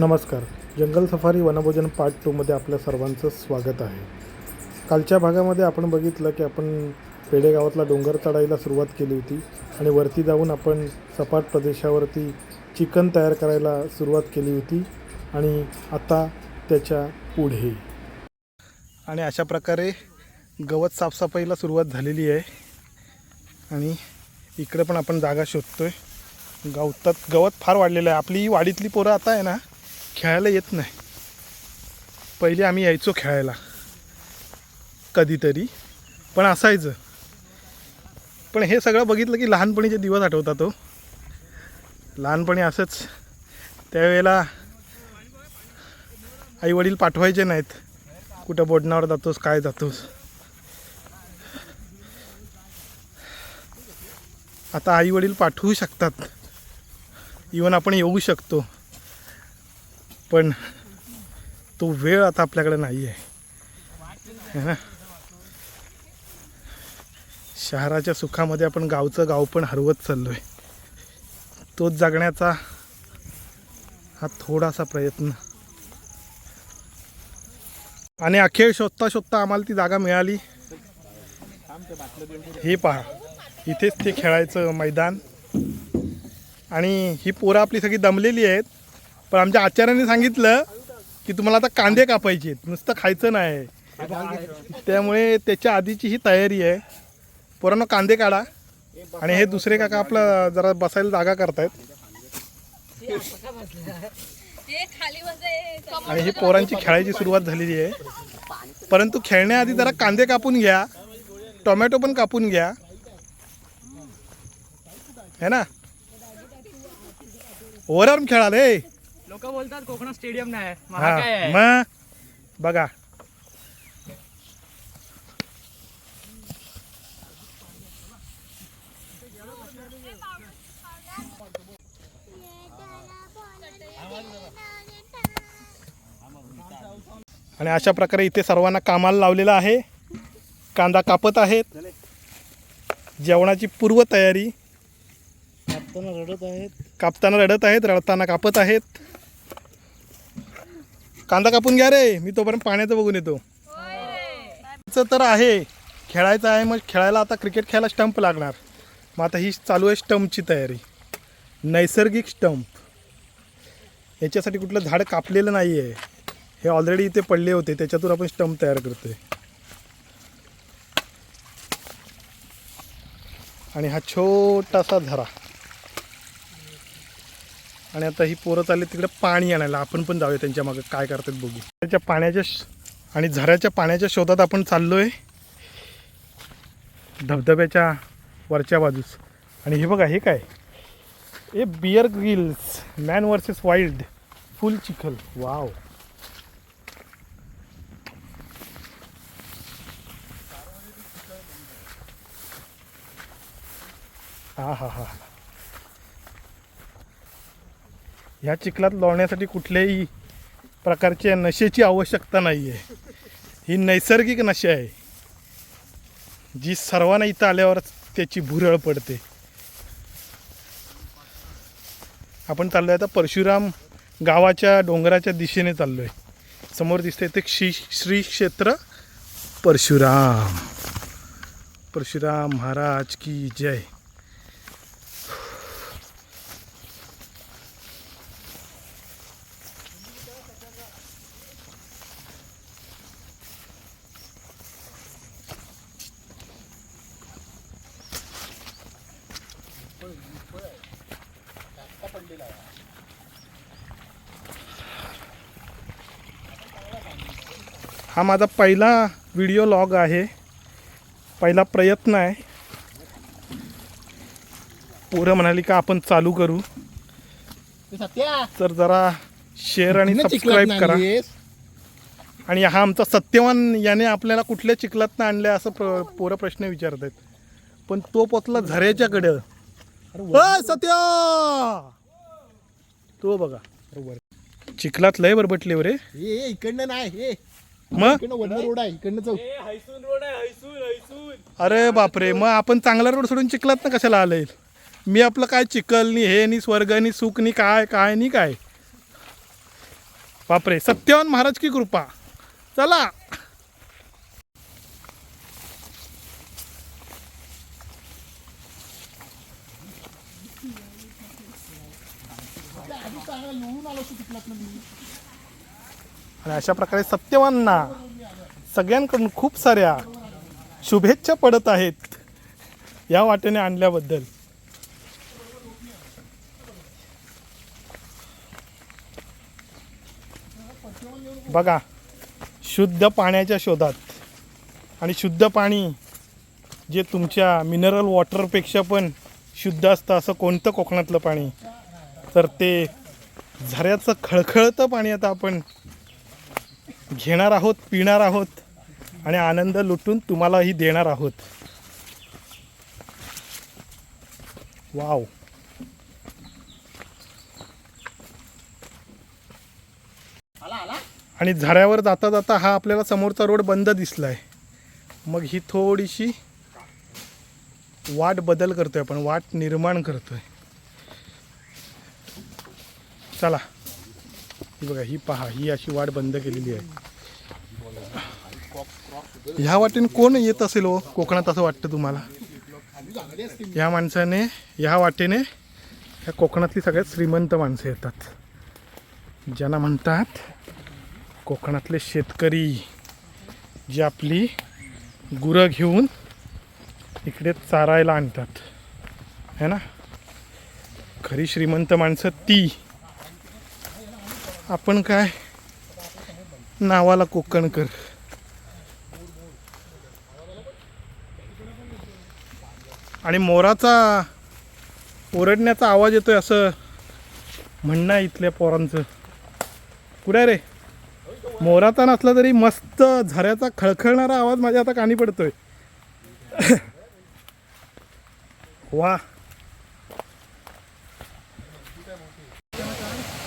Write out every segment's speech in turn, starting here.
नमस्कार. जंगल safari वनभोजन part टूमध्ये आपल्या सर्वांचं स्वागत आहे. कालच्या भागामध्ये आपण बघितलं की आपण पेडेगावातला डोंगर चढायला सुरुवात केली होती आणि वरती जाऊन आपण सपाट प्रदेशावरती चिकन तयार करायला सुरुवात केली होती आणि आता त्याच्या पुढे. आणि अशा प्रकारे गवत साफसफाईला सुरुवात झालेली आहे. आणि इकडे पण आपण जागा शोधतो आहे गवतात गवत फार वाढलेलं आहे. आपली वाडीतली पोरं आता आहे ना? खेळायला येत नाही. पहिले आम्ही यायचो खेळायला. कधीतरी. पण असायचं. पण हे सगळं बघितलं की लहानपणीचे दिवस आठवतात तो लहानपणी असंच. त्यावेळेला आई वडील पाठवायचे नाहीत. कुठं बोडणावर जातोस काय जातोस. आता आई वडील पाठवू शकतात. इवन आपण येऊ शकतो. पण तो वेळ आता आपल्याकडे नाही आहे. है ना? शहराच्या सुखामध्ये आपण गावचं गाव पण हरवत चाललो आहे तोच जगण्याचा हा थोडासा प्रयत्न. आणि अखेर शोधता शोधता आम्हाला ती जागा मिळाली. हे पहा इथेच ते खेळायचं मैदान. आणि ही पोरं आपली सगळी दमलेली आहेत. पण आमच्या आचार्याने सांगितलं की तुम्हाला आता कांदे कापायचे आहेत. नुसतं खायचं नाही. त्यामुळे त्याच्या आधीची ही तयारी आहे. पोरांनो कांदे काढा. आणि हे दुसरे काका आपलं जरा बसायला जागा करतायत. आणि ही पोरांची खेळायची सुरुवात झालेली आहे. परंतु खेळण्याआधी जरा कांदे कापून घ्या. टोमॅटो पण कापून घ्या. है ना? ओव्हरआर्म खेळाल लोक बोलतात कोकणात स्टेडियम नाही मग काय आहे? मग? बघा. आणि अशा प्रकारे इथे सर्वांना कामाला लावलेलं आहे. कांदा कापत आहेत. जेवणाची पूर्वतयारी रडत आहेत. कापताना रडत आहेत रडताना कापत आहेत. कांदा कापून घ्या रे. मी तोपर्यंत पाण्याचं बघून येतो. तर आहे. खेळायचं आहे मग खेळायला आता क्रिकेट खेळायला स्टंप लागणार. मग आता ही चालू आहे स्टंपची तयारी. नैसर्गिक स्टंप याच्यासाठी कुठलं झाड कापलेलं नाही आहे हे ऑलरेडी इथे पडले होते त्याच्यातून आपण स्टंप तयार करतोय. आणि हा छोटासा झरा. आणि आता ही पोरं चालली तिकडे पाणी आणायला. आपण पण जाऊया त्यांच्या मागं. काय करतात बघू. त्याच्या पाण्याच्या आणि झऱ्याच्या पाण्याच्या शोधात आपण चाललोय. धबधब्याच्या वरच्या बाजूस. आणि हे बघा हे काय? ए Bear Grylls. Man versus Wild. Full चिखल. वाव. हा हा हा. ह्या चिखलात लोळण्यासाठी कुठल्याही प्रकारच्या नशेची आवश्यकता नाही आहे ही नैसर्गिक नशा आहे. जी सर्वांना इथं आल्यावर त्याची भुरळ पडते. आपण चाललोय आता परशुराम गावाच्या डोंगराच्या दिशेने चाललोय. समोर दिसतंय ते श्री श्री क्षेत्र परशुराम. परशुराम महाराज की जय. हा माझा पहिला व्हिडिओ लॉग आहे. पहिला प्रयत्न आहे. पोरं म्हणाली का आपण चालू करू. सत्या. तर जरा शेअर आणि सबस्क्राईब करा? आणि हा आमचा सत्यवान याने आपल्याला कुठल्या चिखलात आणलं असं प्र पोरं प्रश्न विचारत आहेत. पण तो पोचला झऱ्याच्याकडं. सत्या! तो बघा. चिखलात लय बरबटले रे. ए ए, इकडनं नाही हे मग? इकडनं वन रोड आहे इकडनं चौक. ए, हैसून रोड आहे हैसून हैसून. अरे बापरे मग आपण चांगला रोड सोडून चिखलात ना कशाला आलंय मी आपलं काय चिखल नि हे नि स्वर्ग नि सुख नि काय काय नि काय? बापरे सत्यवान महाराज की कृपा. चला. आणि अशा प्रकारे सत्यवांना सगळ्यांकडून खूप साऱ्या शुभेच्छा पडत आहेत या वाटेने आणल्याबद्दल. बघा शुद्ध पाण्याच्या शोधात आणि शुद्ध पाणी जे तुमच्या मिनरल वॉटरपेक्षा पण शुद्ध असतं असं कोणतं कोकणातलं पाणी? तर ते झऱ्याचं खळखळतं पाणी आता आपण घेणार आहोत पिणार आहोत आणि आनंद लुटून तुम्हालाही देणार आहोत. वाव. आणि झऱ्यावर जाता जाता हा आपल्याला समोरचा रोड बंद दिसलाय. मग ही थोडीशी वाट बदल करतोय आपण वाट निर्माण करतोय. चला. ही बघा ही पहा ही अशी वाट बंद केलेली आहे. ह्या वाटेने कोण येत असेल हो? कोकणात असं वाटतं तुम्हाला? या माणसाने ह्या वाटेने ह्या कोकणातली सगळ्यात श्रीमंत माणसं येतात. ज्यांना म्हणतात कोकणातले शेतकरी जे आपली गुरं घेऊन इकडे चारायला आणतात. है ना? खरी श्रीमंत माणसं ती. आपण काय? नावाला कोकणकर आणि मोराचा ओरडण्याचा आवाज येतोय असं म्हणणं आहे इथल्या पोरांचं. कुठे रे? मोराचा नसला तरी मस्त झऱ्याचा खळखळणारा आवाज माझ्या आता कानी पडतोय. वा.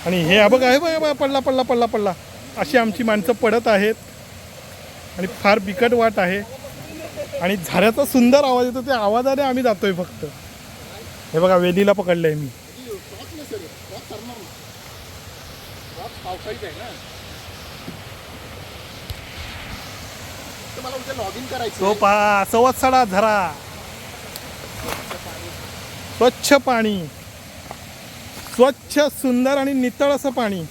आणि हे बघा हे बघा पडला पडला पडला पडला. अशी आमची माणसं पडत आहेत. आणि फार बिकट वाट आहे. आणि झाऱ्याचा सुंदर आवाज येतो त्या आवाजाने आम्ही जातोय फक्त. हे बघा वेलीला आहे मी. मला उद्या सडा तो सवत्सडा झरा. स्वच्छ पाणी. स्वच्छ सुंदर आणि नितळ असं पाणी.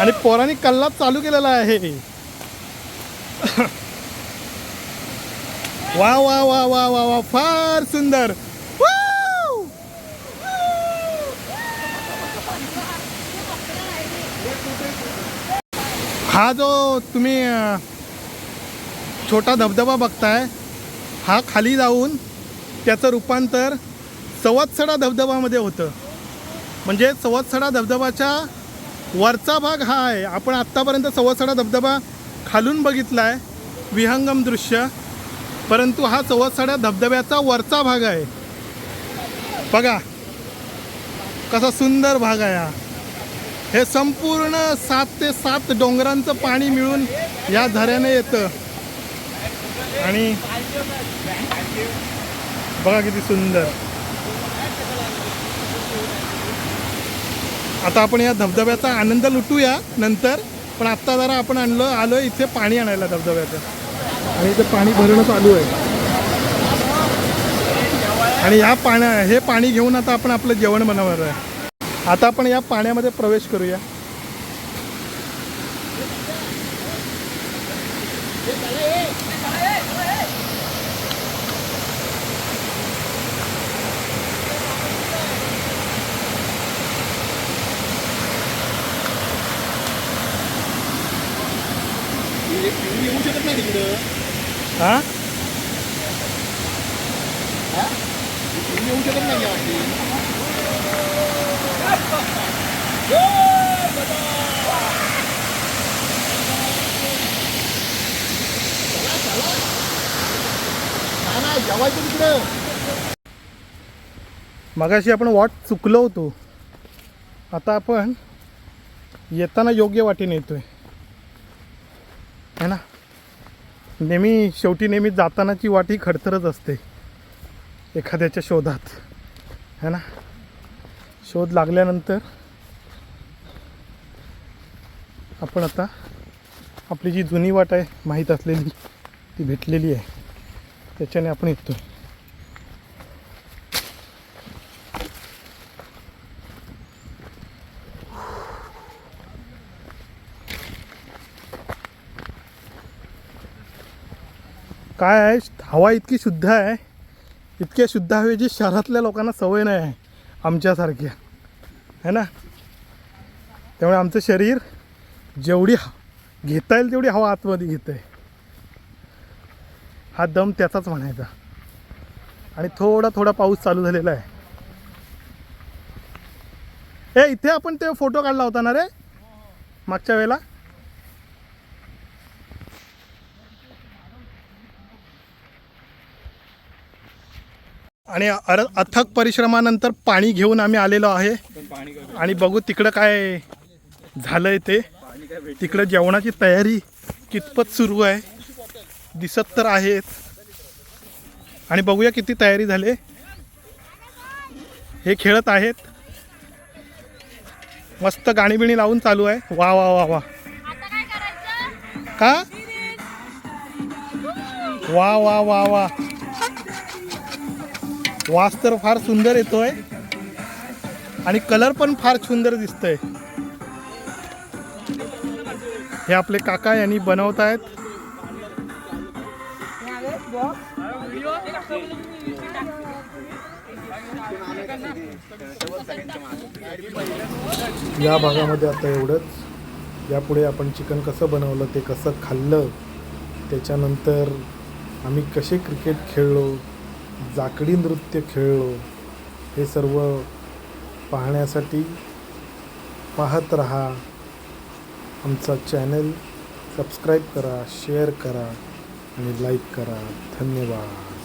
आणि पोरांनी कल्ला चालू केलेला आहे. वा वा वा वा वा वा फार सुंदर. हा जो तुम्ही छोटा धबधबा बघताय हा खाली जाऊन त्याचं रूपांतर सवत्सडा धबधबामध्ये होतं. म्हणजे सवत्सडा धबधबाच्या वरचा भाग हा आहे. आपण आत्तापर्यंत सवत्सडा धबधबा खालून बघितला आहे विहंगम दृश्य. परंतु हा सवत्सडा धबधब्याचा वरचा भाग आहे. बघा कसा सुंदर भाग आहे हा. हे संपूर्ण सात ते सात डोंगरांचं पाणी मिळून या झऱ्याने येतं. आणि बघा किती सुंदर. आता आपण या धबधब्याचा आनंद लुटूया नंतर पण आत्ता जरा आपण आणलं आलो इथे पाणी आणायला धबधब्याचं. आणि इथे पाणी भरणं चालू आहे. आणि या पाण्या हे पाणी घेऊन आता आपण आपलं जेवण बनवणार आहे. आता आपण या पाण्यामध्ये प्रवेश करूया येऊ शकत नाही तिकडं हा येऊ शकत नाही यावरती नाही, जेवायचं तिकडं मगाशी आपण वाट चुकलो होतो. आता आपण येताना योग्य वाटेने येतोय. है ना? नेहमी शेवटी नेहमी जातानाची वाट ही खडतरच असते. एखाद्याच्या शोधात. है ना? शोध लागल्यानंतर आपण आता आपली जी जुनी वाट आहे माहीत असलेली ती भेटलेली आहे. त्याच्याने आपण येतो काय आहे? हवा इतकी शुद्ध आहे. इतक्या शुद्ध हवेची शहरातल्या लोकांना सवय नाही आहे. आमच्यासारख्या. है ना? त्यामुळे आमचं शरीर जेवढी ह- घेता येईल तेवढी हवा आतमध्ये घेतं आहे हा दम त्याचाच म्हणायचा. आणि थोडा थोडा पाऊस चालू झालेला आहे. ए इथे आपण ते फोटो काढला होता ना रे? मागच्या वेळेला? आणि अर अथक परिश्रमानंतर पाणी घेऊन आम्ही आलेलो आहे. आणि बघू तिकडं काय झालं आहे ते. तिकडं जेवणाची तयारी कितपत सुरू आहे. दिसत तर आहेत. आणि बघूया किती तयारी झाले. हे खेळत आहेत. मस्त गाणीबिणी लावून चालू आहे. वा वा वा वा. का? वा वा वा वा. वास तर फार सुंदर येतोय. आणि कलर पण फार सुंदर दिसतोय. हे आपले काका यांनी बनवत आहेत या भागामध्ये आता एवढंच. यापुढे आपण चिकन कसं बनवलं ते कसं खाल्लं त्याच्यानंतर आम्ही कसे क्रिकेट खेळलो जाकडी नृत्य खेळलो हे सर्व पाहण्यासाठी पाहत रहा. आमचा चॅनल सबस्क्राईब करा शेअर करा आणि लाईक करा. धन्यवाद.